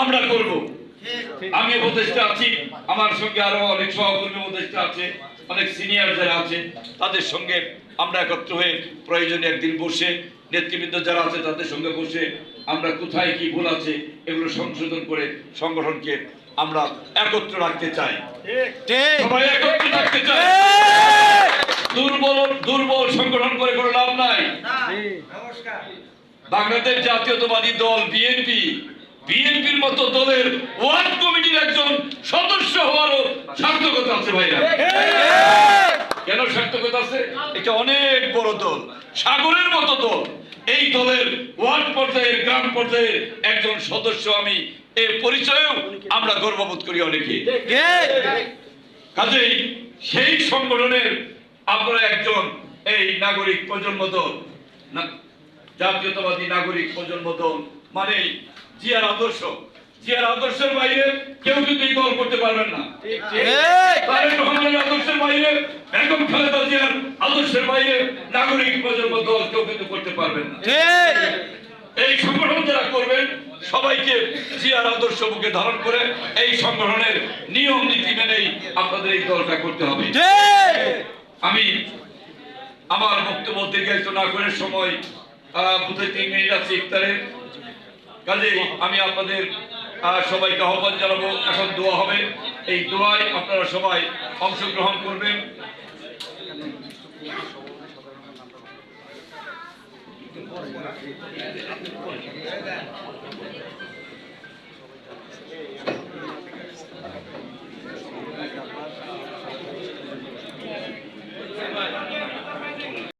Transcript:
আমরা করব। আমি উপদেষ্টা আছি আমার সঙ্গে আরও অনেক সহকর্মী উপদেষ্টা আছে অনেক সিনিয়র যারা আছে তাদের সঙ্গে আমরা একত্র হয়ে প্রয়োজনে একদিন বসে নেতৃবৃন্দ যারা আছে তাদের সঙ্গে বসে আমরা কোথায় কি ভুল আছে এগুলো সংশোধন করে সংগঠনকে আমরা একত্র রাখতে চাই। সবাই একত্র রাখতে চাই। দুর্বল দুর্বল সংগঠন করে কোনো লাভ নাই। বাংলাদেশ জাতীয়তাবাদী দল বিএনপি বিএনপির মতো দলের ওয়ার্ড কমিটির একজন সদস্য হওয়ারও সার্থকতা আছে ভাইরা। কেন সার্থকতা আছে? এটা অনেক বড় দল, সাগরের মতো দল। এই দলের ওয়ার্ড পর্যায়ের গ্রাম পর্যায়ের একজন সদস্য আমি, এর পরিচয়েও আমরা গর্ববোধ করি অনেকে। কাজেই সেই সংগঠনের আপনারা একজন এই নাগরিক প্রজন্ম দল জাতীয়তাবাদী নাগরিক প্রজন্ম দল মানে জিয়ার আদর্শ। জিয়ার আদর্শের বাইরে কেউ কিন্তু এই দল করতে পারবেন না। তারেক রহমানের আদর্শের বাইরে বেগম খালেদা জিয়ার আদর্শের বাইরে নাগরিক প্রজন্ম দল কেউ কিন্তু করতে পারবেন না। এই সংগঠন যারা করবেন সবাইকে জিয়ার আদর্শ বুকে ধারণ করে এই সংগঠনের নিয়ম নীতি মেনেই আপনাদের এই দলটা করতে হবে। আমি আমার বক্তব্য দীর্ঘায়িত না করে সময় আহ, বোধহয় তিন মিনিট আছে ইফতারের। কাজেই আমি আপনাদের সবাইকে আহ্বান জানাব এখন দোয়া হবে। এই দোয়ায় আপনারা সবাই অংশগ্রহণ করবেন।